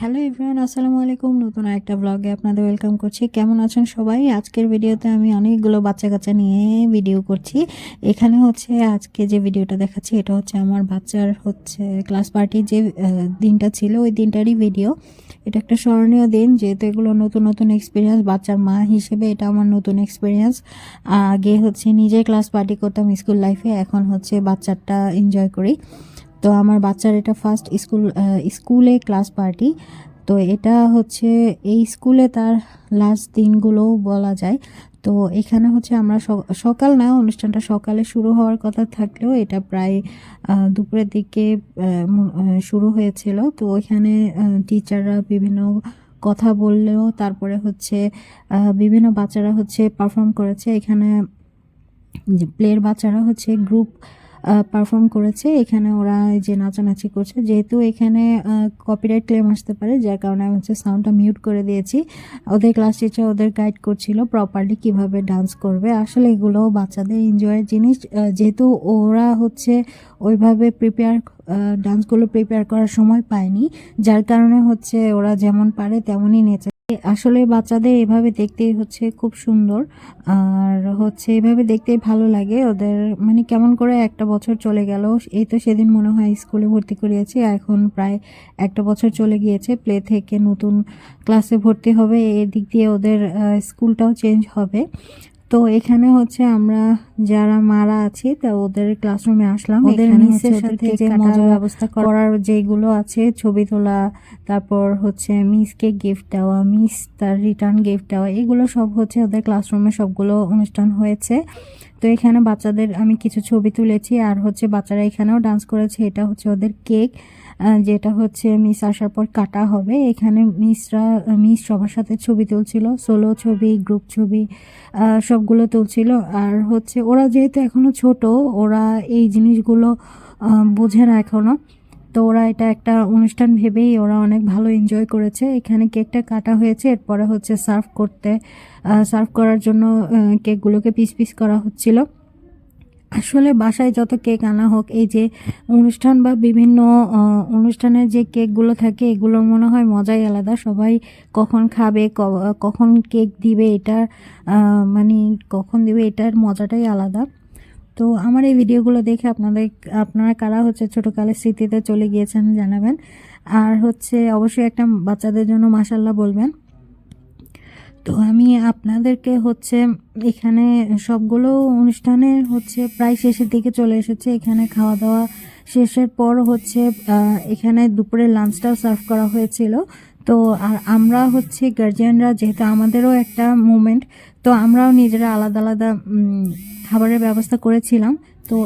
Hello everyone, আসসালামু আলাইকুম। নতুন একটা ব্লগে আপনাদের ওয়েলকাম করছি। কেমন আছেন সবাই? আজকের ভিডিওতে আমি অনেকগুলো বাচ্চা কাচ্চা নিয়ে ভিডিও করছি। এখানে হচ্ছে আজকে যে ভিডিওটা দেখাচ্ছি, এটা হচ্ছে আমার বাচ্চার হচ্ছে ক্লাস পার্টির যে দিনটা ছিল, ওই দিনটারই ভিডিও এটা একটা স্মরণীয় দিন, যেহেতু এগুলো নতুন নতুন এক্সপিরিয়েন্স বাচ্চার মা হিসেবে এটা আমার নতুন এক্সপিরিয়েন্স আগে হচ্ছে নিজে ক্লাস পার্টি করতাম স্কুল লাইফে এখন হচ্ছে বাচ্চারটা এনজয় করি। তো আমার বাচ্চার এটা ফার্স্ট স্কুল স্কুলে ক্লাস পার্টি তো এটা হচ্ছে, এই স্কুলে তার লাস্ট দিনগুলো বলা যায়। তো এখানে হচ্ছে আমরা সকাল না, অনুষ্ঠানটা সকালে শুরু হওয়ার কথা থাকলেও এটা প্রায় দুপুরের দিকে শুরু হয়েছিল। তো ওইখানে টিচাররা বিভিন্ন কথা বললেও তারপরে হচ্ছে বিভিন্ন বাচ্চারা হচ্ছে পারফর্ম করেছে। এখানে প্লের বাচ্চারা হচ্ছে গ্রুপ পারফর্ম করেছে। এখানে ওরা যে নাচানাচি করছে। যেহেতু এখানে কপিরাইট ক্লেম আসতে পারে, যার কারণে আমি হচ্ছে সাউন্ডটা মিউট করে দিয়েছি। ওদের ক্লাস টিচার ওদের গাইড করছিল প্রপারলি কীভাবে ডান্স করবে। আসলে এগুলো বাচ্চাদের এনজয়ের জিনিস। যেহেতু ওরা হচ্ছে ওইভাবে প্রিপেয়ার ডান্সগুলো প্রিপেয়ার করার সময় পায়নি, যার কারণে হচ্ছে ওরা যেমন পারে তেমনই নেচে আসলে বাচ্চাদের এভাবে দেখতে হচ্ছে খুব সুন্দর। আর হচ্ছে এভাবে দেখতে ভালো লাগে। ওদের মানে কেমন করে একটা বছর চলে গেল, এই তো সেদিন মনে হয় স্কুলে ভর্তি করিয়েছি, এখন প্রায় একটা বছর চলে গিয়েছে। প্লে থেকে নতুন ক্লাসে ভর্তি হবে, এদিক দিয়ে ওদের স্কুলটাও চেঞ্জ হবে। তো এখানে হচ্ছে আমরা যারা মারা আছি তা ওদের ক্লাসরুমে আসলাম। ওদের মিসের সাথে যে মজার ব্যবস্থা করার যেগুলো আছে ছবি তোলা তারপর হচ্ছে মিসকে গিফট দেওয়া মিস তার রিটার্ন গিফট দেওয়া এগুলো সব হচ্ছে ওদের ক্লাসরুমে সবগুলো অনুষ্ঠান হয়েছে। তো এখানে বাচ্চাদের আমি কিছু ছবি তুলেছি, আর হচ্ছে বাচ্চারা এখানেও ডান্স করেছে। এটা হচ্ছে ওদের কেক যেটা হচ্ছে মিস আসার পর কাটা হবে। এখানে মিসরা মিস সবার সাথে ছবি তুলছিল সোলো ছবি গ্রুপ ছবি সবগুলো তুলছিল। আর হচ্ছে ওরা যেহেতু এখনও ছোট, ওরা এই জিনিসগুলো বোঝে না এখনও। তো ওরা এটা একটা অনুষ্ঠান ভেবেই ওরা অনেক ভালো এনজয় করেছে। এখানে কেকটা কাটা হয়েছে, এরপরে হচ্ছে সার্ভ করতে সার্ভ করার জন্য কেকগুলোকে পিস পিস করা হচ্ছিল। আসলে বাসায় যত কেক আনা হোক, এই যে অনুষ্ঠান বা বিভিন্ন অনুষ্ঠানের যে কেকগুলো থাকে, এগুলোর মনে হয় মজাই আলাদা। সবাই কখন খাবে কখন কেক দিবে, এটার মানে কখন দিবে, এটার মজাটাই আলাদা। তো আমার এই ভিডিওগুলো দেখে আপনাদের, আপনারা কারা হচ্ছে ছোটোকালের স্মৃতিতে চলে গিয়েছেন জানাবেন। আর হচ্ছে অবশ্যই একটা বাচ্চাদের জন্য মাসাল্লাহ বলবেন। তো আমি আপনাদেরকে হচ্ছে এখানে সবগুলো অনুষ্ঠানে হচ্ছে প্রায় শেষের দিকে চলে এসেছে। এখানে খাওয়া দাওয়া শেষের পর হচ্ছে এখানে দুপুরে লাঞ্চটাও সার্ভ করা হয়েছিল। তো আর আমরা হচ্ছে গার্জিয়ানরা যেহেতু আমাদেরও একটা মুমেন্ট তো আমরাও নিজেরা আলাদা আলাদা খাবারের ব্যবস্থা করেছিলাম। তো